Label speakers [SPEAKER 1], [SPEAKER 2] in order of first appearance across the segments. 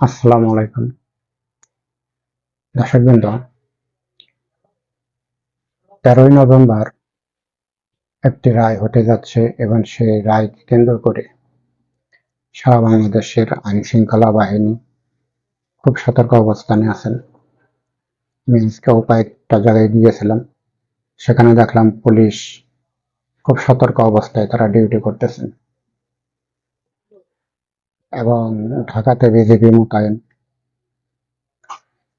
[SPEAKER 1] আসসালামু আলাইকুম। দর্শকবৃন্দ তেরোই নভেম্বর একটি রায় হতে যাচ্ছে এবং সেই রায়কে কেন্দ্র করে সারা বাংলাদেশের আইন শৃঙ্খলা বাহিনী খুব সতর্ক অবস্থানে আছেন। আমি আজকেও কয়েকটা জায়গায় গিয়েছিলাম সেখানে দেখলাম পুলিশ খুব সতর্ক অবস্থায় তারা ডিউটি করতেছেন। এবং ঢাকাতে বিজেপি মোতায়েন।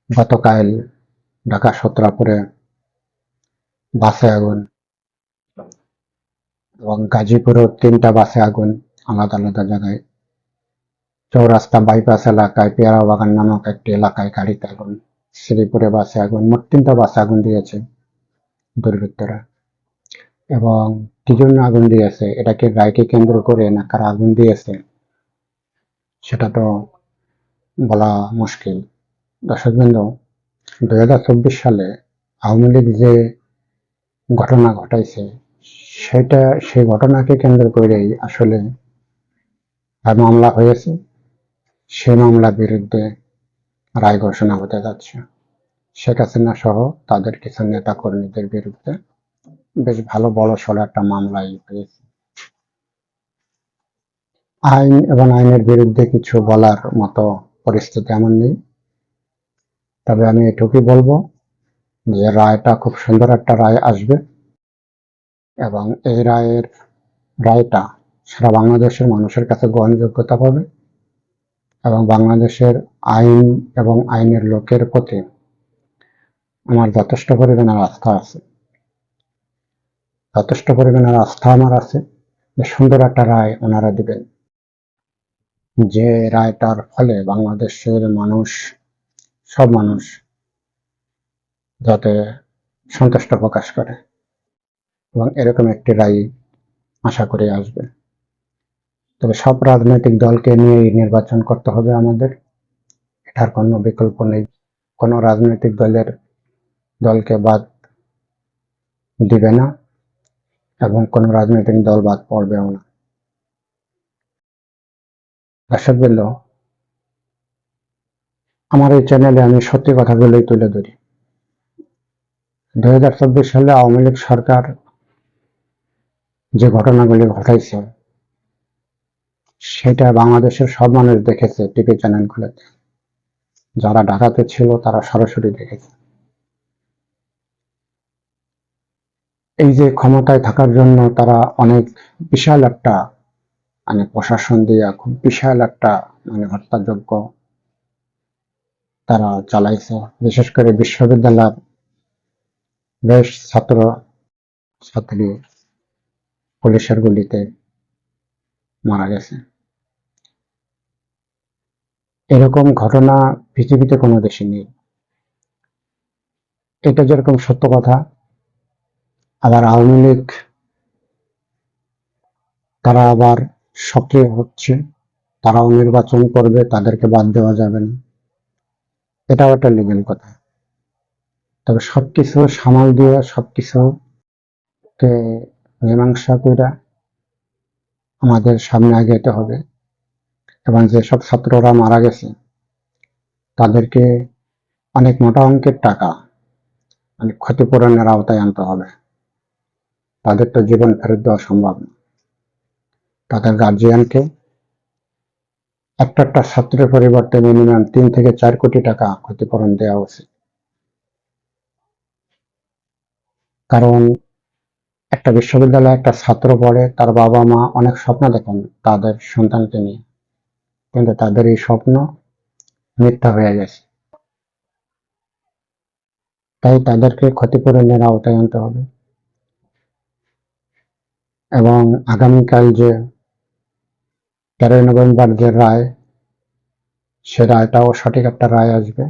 [SPEAKER 1] গতকাল ঢাকা সত্রাপুরে বাসে আগুন এবং গাজীপুরেও তিনটা বাসে আগুন আলাদা আলাদা জায়গায়। চৌরাস্তা বাইপাস এলাকায় পেয়ারা বাগান নামক একটি এলাকায় গাড়িতে আগুন, শ্রীপুরে বাসে আগুন, মোট তিনটা বাসে আগুন দিয়েছে দুর্বৃত্তরা। এবং কি জন্য আগুন দিয়েছে? এটাকে রায়কে কেন্দ্র করে না কারা আগুন দিয়েছে? সেটা তো বলা মুশকিল। দর্শকবৃন্দ দুই হাজার চব্বিশ সালে আওয়ামী লীগ যে ঘটনা ঘটাইছে, সেটা, সেই ঘটনাকে কেন্দ্র করেই আসলে মামলা হয়েছে। সেই মামলার বিরুদ্ধে রায় ঘোষণা হতে যাচ্ছে। শেখ হাসিনা সহ তাদের কিছু নেতা কর্মীদের বিরুদ্ধে বেশ ভালো বড় সড়ো একটা মামলাই হয়েছে। আইন এবং আইনের বিরুদ্ধে কিছু বলার মতো পরিস্থিতি এমন নেই। তবে আমি এটুকুই বলব যে রায়টা খুব সুন্দর একটা রায় আসবে এবং এই রায়ের রায়টা সারা বাংলাদেশের মানুষের কাছে গ্রহণযোগ্যতা পাবে এবং বাংলাদেশের আইন এবং আইনের লোকের প্রতি আমার যথেষ্ট পরিমাণের আস্থা আছে। যথেষ্ট পরিমাণের আস্থা আমার আছে যে সুন্দর একটা রায় ওনারা দিবেন। যে রায়টার ফলে বাংলাদেশের মানুষ, সব মানুষ যাতে সন্তুষ্ট প্রকাশ করে এবং এরকম একটি রায় আশা করে আসবে। তবে সব রাজনৈতিক দলকে নিয়েই নির্বাচন করতে হবে আমাদের। এটার কোনো বিকল্প নেই। কোনো রাজনৈতিক দলের দলকে বাদ দিবে না এবং কোনো রাজনৈতিক দল বাদ পড়বেও না। আমার এই চ্যানেলে আমি সত্যি কথাগুলোই তুলে ধরি। দুই হাজার চব্বিশ সালে আওয়ামী লীগ সরকার যে ঘটনাগুলি ঘটাইছে, সেটা বাংলাদেশের সব মানুষ দেখেছে টিভি চ্যানেলগুলোতে। যারা ঢাকাতে ছিল, তারা সরাসরি দেখেছে। এই যে ক্ষমতায় থাকার জন্য তারা অনেক বিশাল একটা মানে প্রশাসন দিয়ে খুব বিশাল একটা মানে হত্যাযোগ্য তারা চালাইছে। বিশেষ করে বিশ্ববিদ্যালয়ের বেশ ছাত্র ছাত্রী পুলিশের গুলিতে মারা গেছে। এরকম ঘটনা পৃথিবীতে কোনো দেশে নেই। এটা যেরকম সত্য কথা, আবার আওয়ামী লীগ, তারা আবার সক্রিয় হচ্ছে, তারাও নির্বাচন করবে, তাদেরকে বাদ দেওয়া যাবে না। এটাও একটা লিগেল কথা। তবে সবকিছু সামাল দিয়ে সবকিছুকে মীমাংসা করে আমাদের সামনে আগাতে হবে। এবং যেসব ছাত্ররা মারা গেছে, তাদেরকে অনেক মোটা অঙ্কের টাকা মানে ক্ষতিপূরণের আওতায় আনতে হবে। তাদের তো জীবন ফেরত দেওয়া সম্ভব না। তাদের গার্জিয়ানকে একটা একটা ছাত্রের পরিবর্তে মিনিমাম তিন থেকে চার কোটি টাকা ক্ষতিপূরণ দেওয়া উচিত কারণ একটা বিশ্ববিদ্যালয়ে একটা ছাত্র পড়ে, তার বাবা মা অনেক স্বপ্ন দেখেন তাদের সন্তানকে নিয়ে। কিন্তু তাদের এই স্বপ্ন মিথ্যা হয়ে গেছে। তাই তাদেরকে ক্ষতিপূরণের আওতায় আনতে হবে। এবং আগামীকাল যে তেরোই নভেম্বর যে রায়, সে রায়টাও সঠিক একটা রায় আসবে।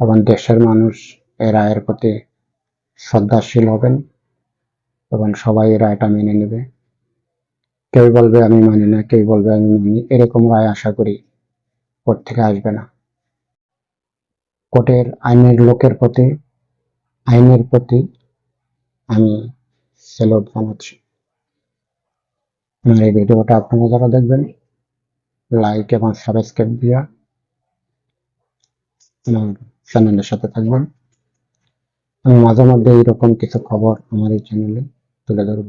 [SPEAKER 1] এবং দেশের মানুষ এই রায়ের প্রতি শ্রদ্ধাশীল হবেন এবং সবাই রায়টা মেনে নেবে। কেউ বলবে, আমি মানি না। কেউ বলবে, আমি মানি। এরকম রায় আশা করি কোর্ট থেকে আসবে না। কোর্টের আইনের লোকের প্রতি, আইনের প্রতি আমি সেলট জানাচ্ছি। এই ভিডিওটা আপনারা যারা দেখবেন লাইক এবং সাবস্ক্রাইব দিয়া চ্যানেলের সাথে থাকবেন। মাঝে মধ্যে এইরকম কিছু খবর আমার এই চ্যানেলে তুলে ধরব।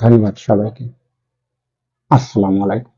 [SPEAKER 1] ধন্যবাদ সবাইকে। আসসালামু আলাইকুম।